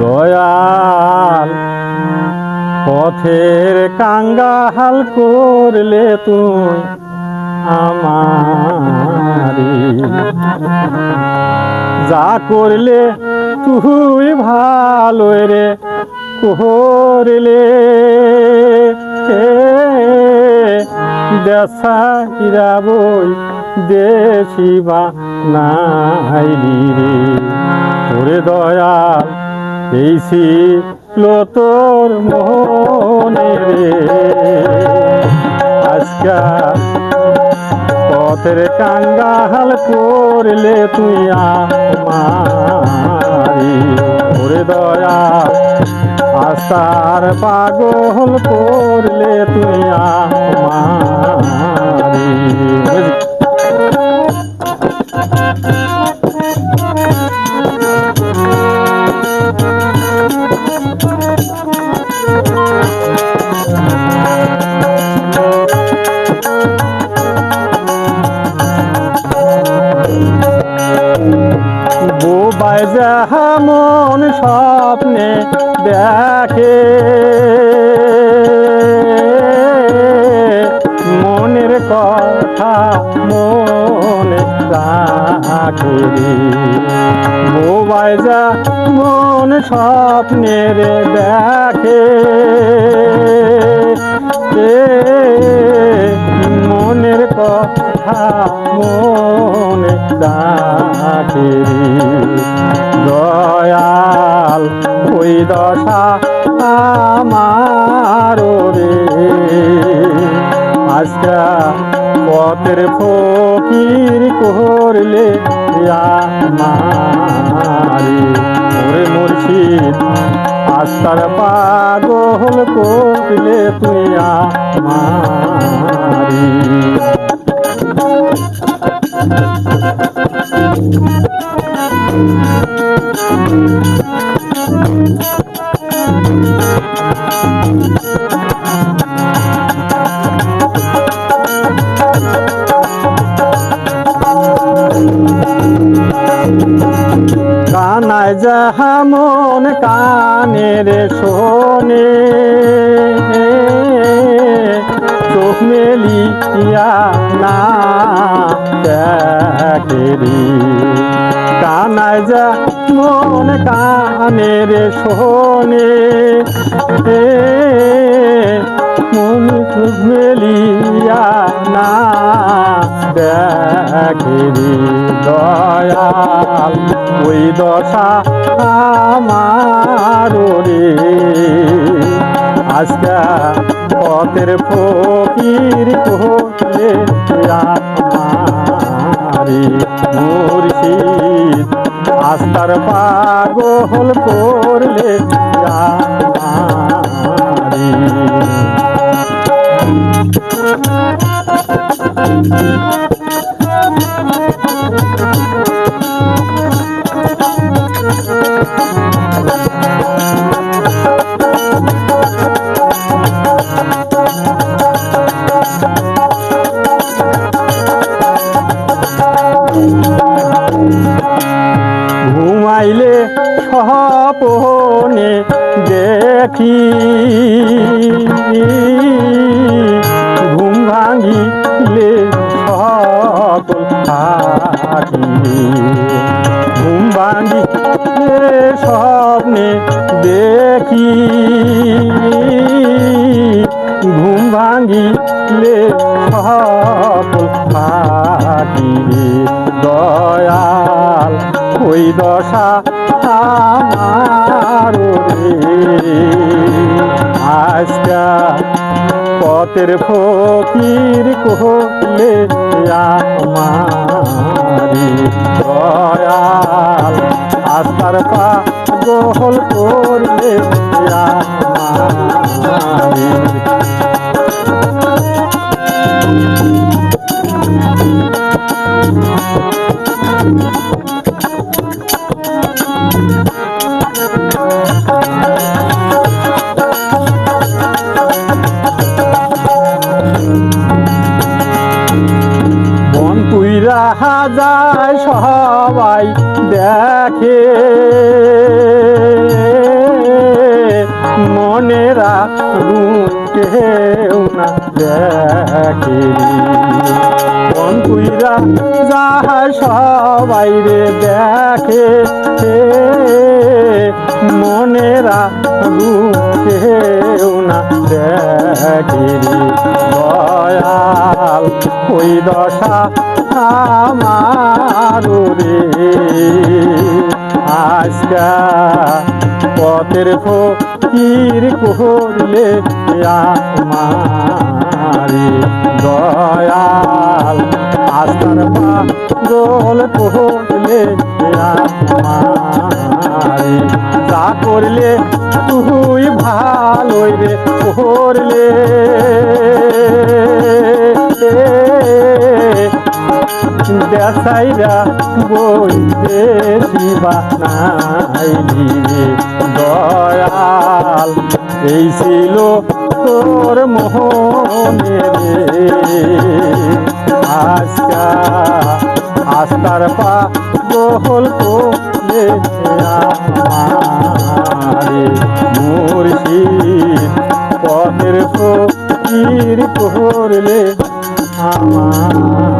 দয়াল পথের কাঙ্গাহাল করলে তুই আমারি। যা করলে তুই ভালো রে করলে দেশা হিরা বই দেশি বা নাইলি রে। ওরে দয়াল, এই ছিল তোর মনে রে। আজকাল পথের কাঙ্গাল করলে তুই আমারি ওরে দয়া আসার পাগল করলে তুই আমারি বোবাই যেমন স্বপ্নে দেখে। মনের কথা মনে রাখে। বোবাই যেমন স্বপ্নের দেখে। দশা আমার রে। আজকা পথের ফকির করলে আমারি। ওরে মুর্শিদ, আস্তার পাগল করলে তুই আমারি। কানায় যাহা মন কানের শোনে। চোখ মেলিয়া না দেখেরি। কানায় যা মন কানের শোনে। মন চোখ মেলিয়া না দেখেরি দয়াল, ওই দশা আমার আজকা পথের ফকির কোলে আমারি মুর্শিদ। আস্তার পাগল করলে আমারি। ঘুমাইলে স্বপনে দেখি। ঘুম ভাঙিলে স্বপ্নে দেখি। ঘুম ভাঙিলে সকল থাকি দয়াল ওই দশা আমার আজকা পথের ফকির কোহলে আমারি দয়াল আস্তার পা গোহল করলে আমারি রাহা যায় সবাই দেখে। মনেরা কেউ না দেখে। কোন কুইরা যাহা সবাই রে দেখে। মনেরা কেউ না দেখে দয়াল, ওই দশা আমার আজকা পথের ফকির করলে আমারে দয়াল আস্তার করলে তুই ভালোই রে করলে। দেশাইরা বইতে শিবা নাইলি দয়াল, এই ছিল তোর মোহনে রে। আজকা আস্তার পা কোলে আমারে মুর্শিদ পথের ফকির করলে আমারি